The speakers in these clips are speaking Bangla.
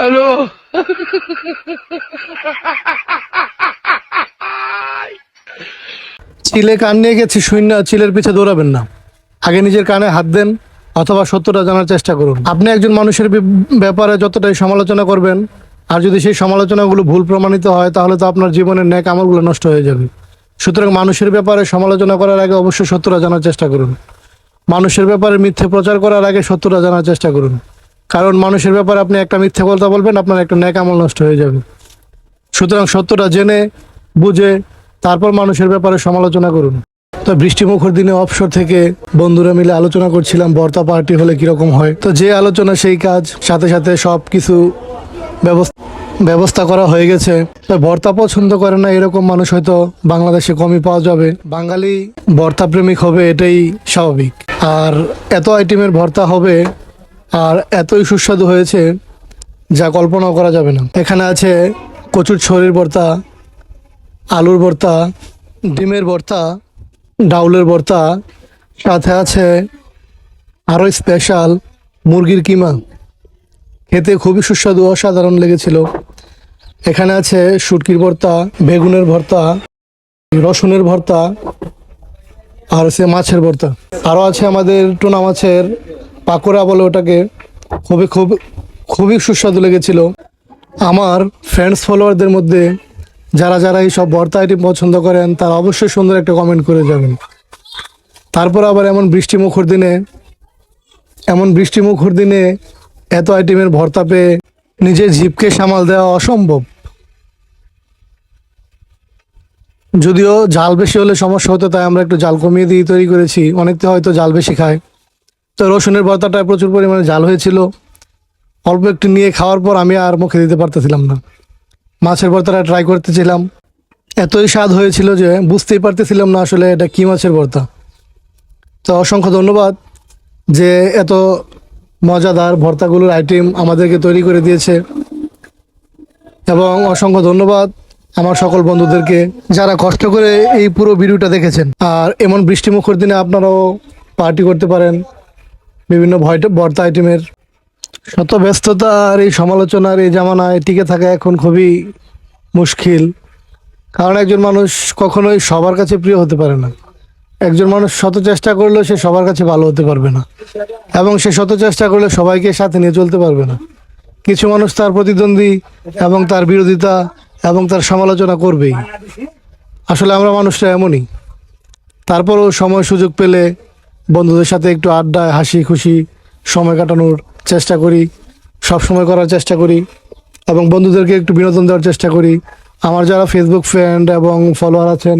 হ্যালো। চিলে কান নিয়ে গেছি শূন্য চিলের পিছে দৌড়াবেন না। আগে নিজের কানে হাত দেন, অথবা সত্যটা জানার চেষ্টা করুন। আপনি একজন মানুষের ব্যাপারে যতটাই সমালোচনা করবেন, আর যদি সেই সমালোচনাগুলো ভুল প্রমাণিত হয়, তাহলে তো আপনার জীবনের ন্যাক আমলগুলো নষ্ট হয়ে যাবে। সুতরাং মানুষের ব্যাপারে সমালোচনা করার আগে অবশ্যই সত্যটা জানার চেষ্টা করুন। মানুষের ব্যাপারে মিথ্যে প্রচার করার আগে সত্যটা জানার চেষ্টা করুন। কারণ মানুষের ব্যাপারে আপনি একটা মিথ্যে কথা বলবেন, আপনার একটা ন্যাক আমল নষ্ট হয়ে যাবে। সুতরাং সত্যটা জেনে, বুঝে, তারপর মানুষের ব্যাপারে সমালোচনা করুন। তো বৃষ্টিমুখর দিনে অবসর থেকে বন্ধুরা মিলে আলোচনা করছিলাম, বর্তা পার্টি হলে কীরকম হয়? তো যে আলোচনা সেই কাজ, সাথে সাথে সব কিছু ব্যবস্থা ব্যবস্থা করা হয়ে গেছে। তো ভর্তা পছন্দ করে না, এরকম মানুষ হয়তো বাংলাদেশে কমই পাওয়া যাবে। বাঙালি ভর্তা প্রেমিক হবে, এটাই স্বাভাবিক। আর এত আইটেমের ভর্তা হবে আর এতই সুস্বাদু হয়েছে যা কল্পনাও করা যাবে না। এখানে আছে কচুর ছড়ির ভর্তা, আলুর ভর্তা, ডিমের ভর্তা, ডাউলের ভর্তা, সাথে আছে আরও স্পেশাল মুরগির কিমা। খেতে খুবই সুস্বাদু, অসাধারণ লেগেছিল। এখানে আছে শুটকির ভর্তা, বেগুনের ভর্তা, রসুনের ভর্তা, আর আছে মাছের ভর্তা। আরও আছে আমাদের টুনা মাছের পাকোড়া বলে ওটাকে খুবই খুব খুবই সুস্বাদু লেগেছিল। আমার ফ্রেন্ডস ফলোয়ারদের মধ্যে যারা যারা এই সব ভর্তা আইটেম পছন্দ করেন, তারা অবশ্যই সুন্দর একটা কমেন্ট করে যাবেন। তারপর আবার এমন বৃষ্টি মুখর দিনে, এমন বৃষ্টি মুখর দিনে এত আইটেমের ভর্তা পেয়ে নিজের জিপকে সামাল দেওয়া অসম্ভব। যদিও জাল বেশি হলে সমস্যা হতো, তাই আমরা একটু জাল কমিয়ে দিয়ে তৈরি করেছি। অনেকে হয়তো জাল বেশি খায়। তো রসুনের ভর্তাটা প্রচুর পরিমাণে জাল হয়েছিল। অল্প একটু নিয়ে খাওয়ার পর আমি আর মুখে দিতে পারতেছিলাম না। মাছের ভর্তাটা ট্রাই করতেছিলাম। এতই স্বাদ হয়েছিল যে বুঝতেই পারতেছিলাম না আসলে এটা কি মাছের ভর্তা। তো অসংখ্য ধন্যবাদ যে এত মজাদার ভর্তাগুলোর আইটেম আমাদেরকে তৈরি করে দিয়েছে। এবং অসংখ্য ধন্যবাদ আমার সকল বন্ধুদেরকে যারা কষ্ট করে এই পুরো ভিডিওটা দেখেছেন। আর এমন বৃষ্টিমুখর দিনে আপনারাও পার্টি করতে পারেন। বিভিন্ন ভর্তা আইটেমের শত ব্যস্ততা আর এই সমালোচনার এই জামানায় টিকে থাকা এখন খুবই মুশকিল। কারণ একজন মানুষ কখনোই সবার কাছে প্রিয় হতে পারে না। একজন মানুষ শত চেষ্টা করলেও সে সবার কাছে ভালো হতে পারবে না। এবং সে শত চেষ্টা করলে সবাইকে সাথে নিয়ে চলতে পারবে না। কিছু মানুষ তার প্রতিদ্বন্দ্বী এবং তার বিরোধিতা এবং তার সমালোচনা করবেই। আসলে আমরা মানুষরা এমনই। তারপরও সময় সুযোগ পেলে বন্ধুদের সাথে একটু আড্ডায় হাসি, খুশি সময় কাটানোর চেষ্টা করি সব সময় করার চেষ্টা করি এবং বন্ধুদেরকে একটু বিনোদন দেওয়ার চেষ্টা করি। আমার যারা ফেসবুক ফ্রেন্ড এবং ফলোয়ার আছেন,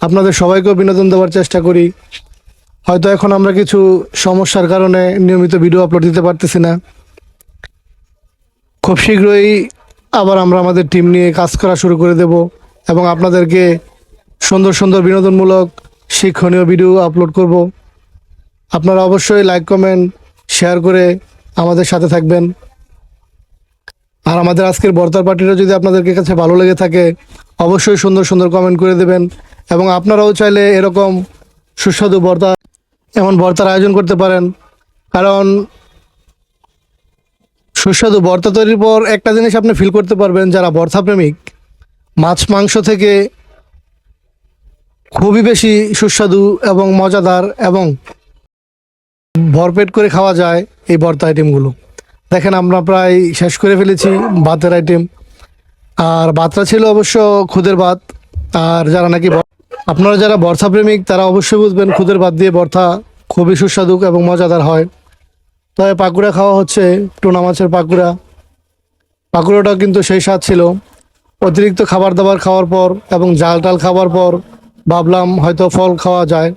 আপনাদের সবাইকেও বিনোদন দেওয়ার চেষ্টা করি। হয়তো এখন আমরা কিছু সমস্যার কারণে নিয়মিত ভিডিও আপলোড দিতে পারতেছি না। খুব শীঘ্রই আবার আমরা আমাদের টিম নিয়ে কাজ করা শুরু করে দেব এবং আপনাদেরকে সুন্দর সুন্দর বিনোদনমূলক, শিক্ষণীয় ভিডিও আপলোড করব। আপনারা অবশ্যই লাইক কমেন্ট শেয়ার করে আমাদের সাথে থাকবেন। আর আমাদের আজকের বর্তার পার্টিটা যদি আপনাদেরকে কাছে ভালো লেগে থাকে, অবশ্যই সুন্দর সুন্দর কমেন্ট করে দেবেন এবং আপনারাও চাইলে এরকম সুস্বাদু বর্তা, এমন বর্তার আয়োজন করতে পারেন। কারণ সুস্বাদু বর্তা তৈরির পর একটা জিনিস আপনি ফিল করতে পারবেন, যারা ভর্তা প্রেমিক, মাছ মাংস থেকে খুবই বেশি সুস্বাদু এবং মজাদার এবং ভরপেট করে খাওয়া যায় এই ভর্তা আইটেমগুলো দেখেন, আমরা প্রায় শেষ করে ফেলেছি ভাতের আইটেম আর ভাতটা ছিল অবশ্য খুদের ভাত। আর যারা নাকি আপনারা যারা বর্ষা প্রেমিক, তারা অবশ্যই বুঝবেন খুদের ভাত দিয়ে ভর্তা খুবই সুস্বাদু এবং মজাদার হয়। তবে পাকুড়া খাওয়া হচ্ছে টুনা মাছের পাকুড়া। পাকুড়াটাও কিন্তু সেই স্বাদ ছিল। অতিরিক্ত খাবার দাবার খাওয়ার পর এবং জাল টাল খাওয়ার পর ভাবলাম হয়তো ফল খাওয়া যায়।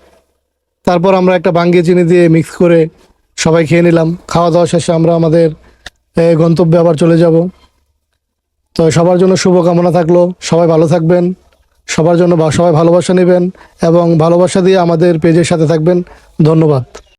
তারপর আমরা একটা বাঙ্গে চিনি দিয়ে মিক্স করে সবাই খেয়ে নিলাম। খাওয়া দাওয়া শেষে আমরা আমাদের গন্তব্যে আবার চলে যাব। তো সবার জন্য শুভকামনা থাকল। সবাই ভালো থাকবেন। সবার জন্য সবাই ভালোবাসা নেবেন এবং ভালোবাসা দিয়ে আমাদের পেজের সাথে থাকবেন। ধন্যবাদ।